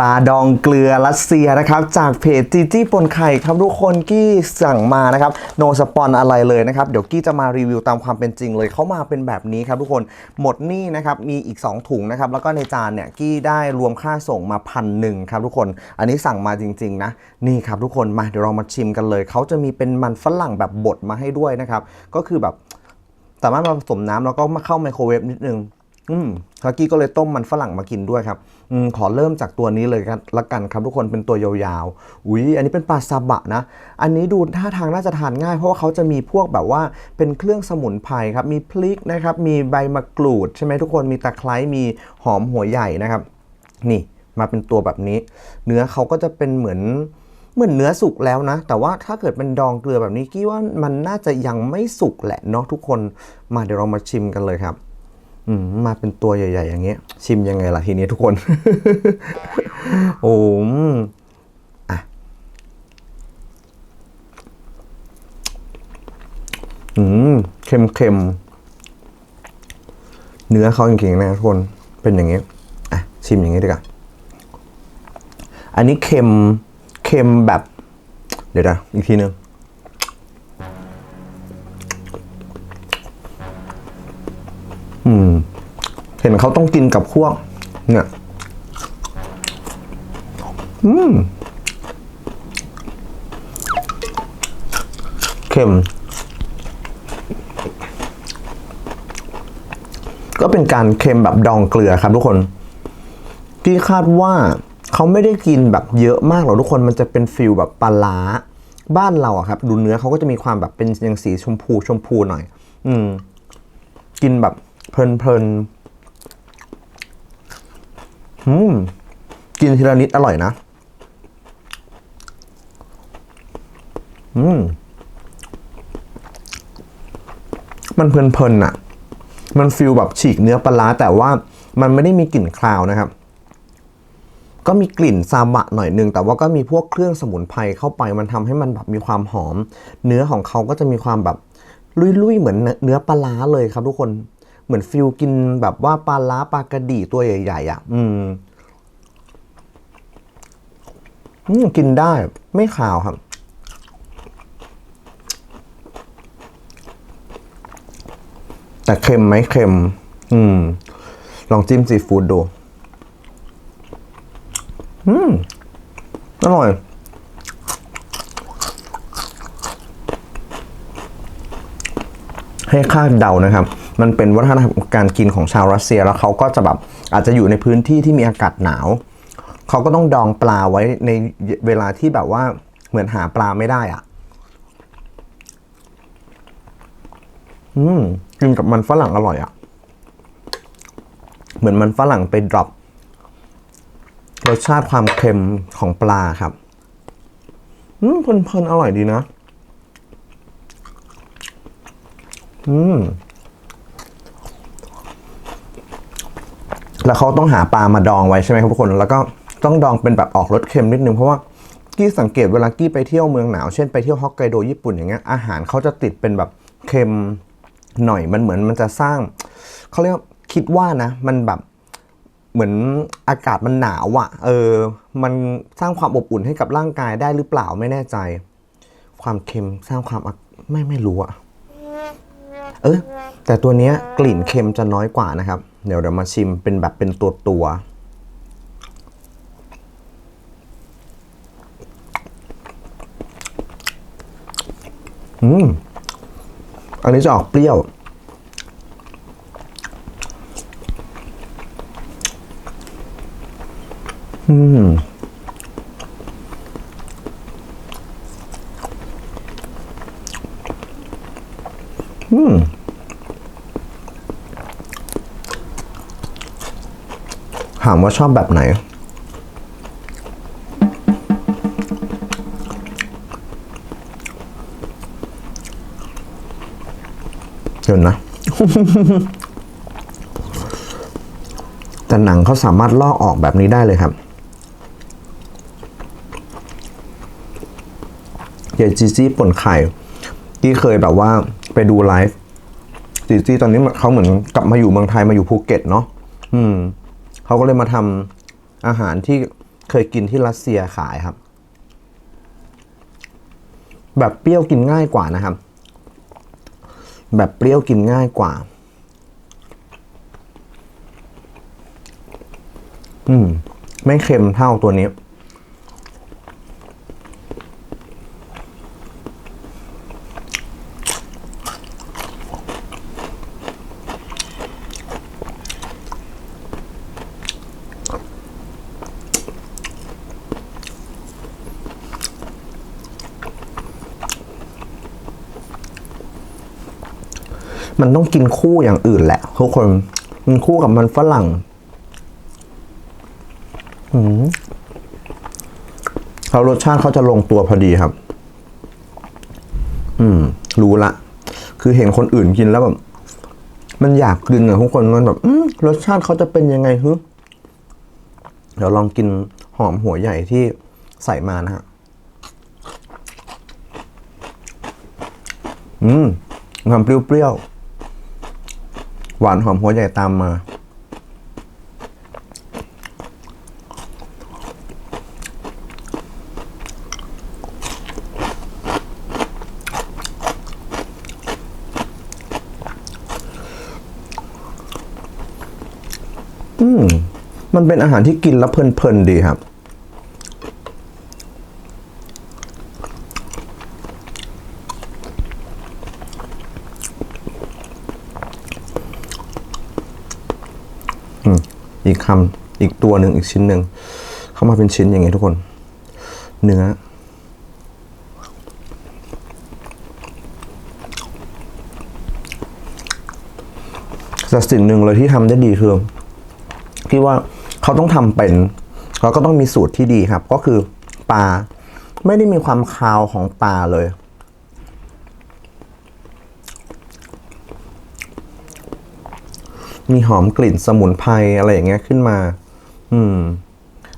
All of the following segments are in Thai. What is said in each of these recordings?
ปลาดองเกลือรัสเซียนะครับ จากเพจจีจี้ปนไข่ครับทุกคนกี้สั่งมานะครับโนสปอนอะไรเลยนะครับเดี๋ยวกี้จะมารีวิวตามความเป็นจริงเลยเขามาเป็นแบบนี้ครับทุกคนหมดนี่นะครับมีอีก 2 ถุงนะครับแล้วก็ในจานเนี่ยกี้ได้รวมค่าส่งมาพันหนึ่งครับทุกคน อันนี้สั่งมาจริงๆนะนี่ครับทุกคนมาเดี๋ยวเรามาชิมกันเลยเขาจะมีเป็นมันฝรั่งแบบบดมาให้ด้วยนะครับก็คือแบบสามารถมาผสมน้ำแล้วก็มาเข้าไมโครเวฟนิดนึง อืมคากี้ก็เลยต้มมันฝรั่งมากินด้วยครับอืมขอเริ่มจากตัวนี้เลยกันละกันครับทุกคนเป็นตัวยาวๆอุ้ยอันนี้เป็นปลาซาบะนะ อันนี้ดูท่าทางน่าจะทานง่าย เพราะว่าเขาจะมีพวกแบบว่าเป็นเครื่องสมุนไพรครับ มีพริกนะครับ มีใบมะกรูดใช่ไหมทุกคนมีตะไคร้มีหอมหัวใหญ่นะครับ นี่มาเป็นตัวแบบนี้ เนื้อเขาก็จะเป็นเหมือนเหมือนเนื้อสุกแล้วนะ แต่ว่าถ้าเกิดเป็นดองเกลือแบบนี้กี้ว่ามันน่าจะยังไม่สุกแหละเนาะทุกคนมาเดี๋ยวเรามาชิมกันเลยครับ มมาเป็นตัวใหญ่ ๆ อย่างเงี้ย ชิมยังไงล่ะทีนี้ทุกคน โอ้อะอืมเค็มเค็มๆเนื้อเขาจริงๆนะทุกคนเป็นอย่างเงี้ยอะชิมอย่างงี้ดีกว่าอันนี้เค็มเค็มแบบ เดี๋ยวนะอีกทีนึง อืม เห็นเขาต้องกินกับพวก เนี่ย อืมเค็ม ก็เป็นการเค็มแบบดองเกลือครับทุกคนที่คาดว่าเขาไม่ได้กินแบบเยอะมากหรอกทุกคนมันจะเป็นฟิลแบบปลาร้าบ้านเราอะครับ ดูเนื้อเขาก็จะมีความแบบเป็นยังสีชมพูชมพูหน่อย อืม กินแบบ เพลินๆอืมกินทีละนิดอร่อยนะ อืม มันเพลินๆอะมันฟิลแบบฉีกเนื้อปลาแต่ว่ามันไม่ได้มีกลิ่นคาวนะครับ ก็มีกลิ่นซาบะหน่อยนึง แต่ว่าก็มีพวกเครื่องสมุนไพรเข้าไป มันทำให้มันแบบมีความหอม เนื้อของเขาก็จะมีความแบบลุยๆเหมือนเนื้อปลาเลยครับทุกคน เหมือนฟิลกินแบบว่าปลาล้าปลากระดีตัวใหญ่ๆอะอืมอืมกินได้ไม่ขาวครับ แต่เค็มไหมเค็ม อืม ลองจิ้มซีฟู้ดดู อืม อร่อย ให้คาดเดานะครับ มันเป็นวัฒนธรรมการกินของชาวรัสเซียแล้วเขาก็จะแบบอาจจะอยู่ในพื้นที่ที่มีอากาศหนาว เขาก็ต้องดองปลาไว้ในเวลาที่แบบว่าเหมือนหาปลาไม่ได้อะ่ะ อืมกินกับมันฝรั่งอร่อยอะ่ะ เหมือนมันฝรั่งไปดรอปรสชาติความเค็มของปลาครับ อืมเพลินๆอร่อยดีนะ อืม แล้วเขาต้องหาปลามาดองไว้ใช่ไหมครับทุกคน แล้วก็ต้องดองเป็นแบบออกรสเค็มนิดนึงเพราะว่ากี้สังเกตเวลากี้ไปเที่ยวเมืองหนาว เช่นไปเที่ยวฮอกไกโดญี่ปุ่นอย่างเงี้ยอาหารเขาจะติดเป็นแบบเค็มหน่อยมันเหมือนมันจะสร้างเขาเรียกคิดว่านะ มันแบบเหมือนอากาศมันหนาวอะ่ะ เออ มันสร้างความอบอุ่นให้กับร่างกายได้หรือเปล่าไม่แน่ใจ ความเค็มสร้างความไม่ไม่รู้อะเออแต่ตัวเนี้ยกลิ่นเค็มจะน้อยกว่านะครับ เดี๋ยวเดี๋ยวมาชิมเป็นแบบเป็นตัวตัวอืม อันนี้จะออกเปรี้ยว อืม อืม ถามว่าชอบแบบไหน เดี๋ยวนะ แต่หนังเขาสามารถลอกออกแบบนี้ได้เลยครับเยจีจี้ป่นไข่ที่เคยแบบว่าไปดูไลฟ์จีจี้ตอนนี้เขาเหมือนกลับมาอยู่เมืองไทยมาอยู่ภูเก็ตเนาะอืม เขาก็เลยมาทำอาหารที่เคยกินที่รัสเซียขายครับ แบบเปรี้ยวกินง่ายกว่านะครับ แบบเปรี้ยวกินง่ายกว่า อืม ไม่เค็มเท่าตัวนี้ มันต้องกินคู่อย่างอื่นแหละทุกคนมันคู่กับมันฝรั่งเขารสชาติเขาจะลงตัวพอดีครับ อืม รู้ละ คือเห็นคนอื่นกินแล้วแบบ มันอยากกินอะทุกคนมันแบบอรสชาติเขาจะเป็นยังไงฮึเดี๋ยวลองกินหอมหัวใหญ่ที่ใส่มานะฮะ อืมความเปรี้ยวๆ หวานหอมหัวใหญ่ตามมาอืมมันเป็นอาหารที่กินแล้วเพลินๆดีครับ อีกคำอีกตัวหนึ่งอีกชิ้นหนึ่งเข้ามาเป็นชิ้นอย่างงี้ทุกคน เนื้อ แต่สิ่งหนึ่งเลยที่ทำได้ดีคือพี่ว่าเขาต้องทำเป็นแล้วก็ต้องมีสูตรที่ดีครับ ก็คือปลาไม่ได้มีความคาวของปลาเลย มีหอมกลิ่นสมุนไพรอะไรอย่างเงี้ยขึ้นมา อืม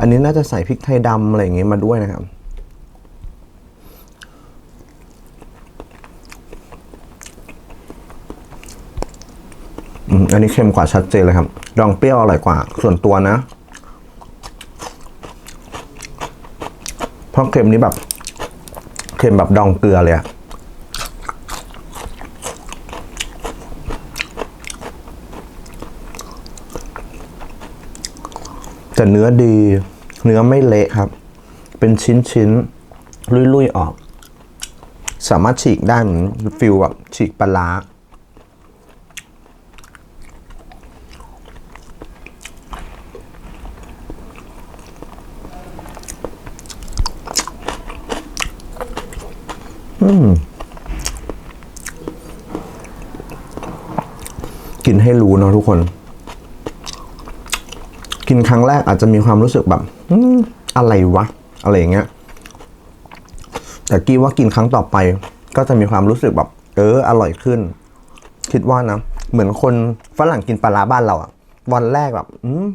อันนี้น่าจะใส่พริกไทยดำอะไรอย่างเงี้ยมาด้วยนะครับอืมอันนี้เค็มกว่าชัดเจนเลยครับ ดองเปรี้ยวอร่อยกว่า ส่วนตัวนะเพราะเค็มนี้แบบ เค็มแบบดองเกลือเลยอะ แต่เนื้อดี เนื้อไม่เละครับ เป็นชิ้นชิ้นๆลุยๆออก สามารถฉีกได้เหมือนฟิลแบบฉีกปลาร้ากินให้รู้เนาะทุกคน กินครั้งแรกอาจจะมีความรู้สึกแบบอืมอะไรวะ อะไรอย่างเงี้ย แต่กี้ว่ากินครั้งต่อไป ก็จะมีความรู้สึกแบบ เออ อร่อยขึ้น คิดว่านะ เหมือนคนฝรั่งกินปลาร้าบ้านเราอะวันแรกแบบ อืม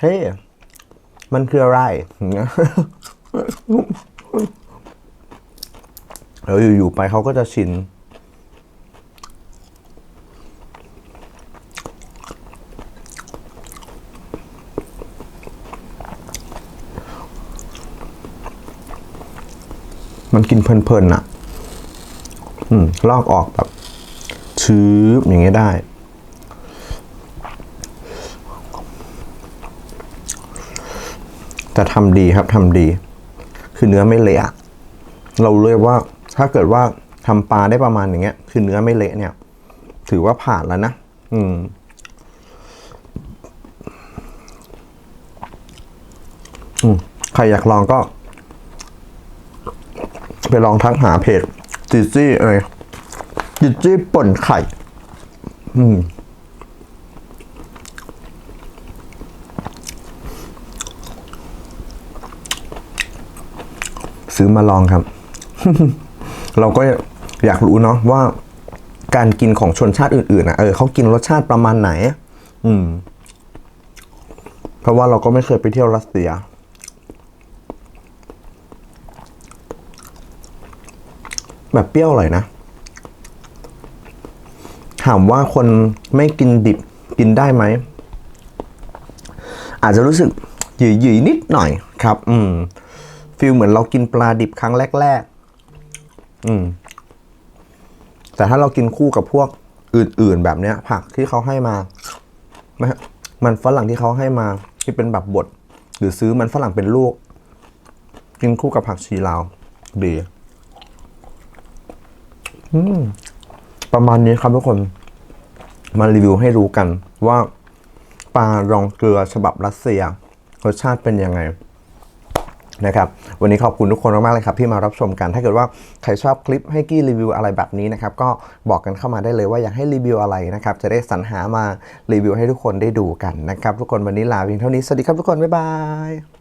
เฮ้ยมันคืออะไรเงี้ยแล้วอยู่ๆไปเขาก็จะชิน มันกินเพลินๆอะอืมลอกออกแบบชื้ออย่างเงี้ยได้ แต่ทำดีครับทำดี คือเนื้อไม่เละอะเราเรียกว่าถ้าเกิดว่าทำปลาได้ประมาณอย่างเงี้ย คือเนื้อไม่เละเนี่ย ถือว่าผ่านแล้วนะ อืมอืมใครอยากลองก็ ไปลองทักหาเพจจิจี้เอ้ยจิจี้ป่นไข่ อืมซื้อมาลองครับ เราก็อยากรู้เนาะว่าการกินของชนชาติอื่นๆอะเออเขากินรสชาติประมาณไหน อืม เพราะว่าเราก็ไม่เคยไปเที่ยวรัสเซีย แบบเปรี้ยวอร่อยนะ ถามว่าคนไม่กินดิบกินได้ไหม อาจจะรู้สึกหยืยๆนิดหน่อยครับ อืมฟิลเหมือนเรากินปลาดิบครั้งแรก ๆ อืม แต่ถ้าเรากินคู่กับพวกอื่น ๆ แบบเนี้ย ผักที่เขาให้มาไม่มันฝรั่งที่เขาให้มาที่เป็นแบบบดหรือซื้อมันฝรั่งเป็นลูก กินคู่กับผักชีลาวดี ประมาณนี้ครับทุกคน มารีวิวให้รู้กันว่าปลารองเกลือฉบับรัสเซียรสชาติเป็นยังไงนะครับ วันนี้ขอบคุณทุกคนมากๆเลยครับที่มารับชมกัน ถ้าเกิดว่าใครชอบคลิปให้กี้รีวิวอะไรแบบนี้นะครับ ก็บอกกันเข้ามาได้เลยว่าอยากให้รีวิวอะไรนะครับ จะได้สรรหามารีวิวให้ทุกคนได้ดูกันนะครับ ทุกคนวันนี้ลาเพียงเท่านี้ สวัสดีครับทุกคน บ๊ายบาย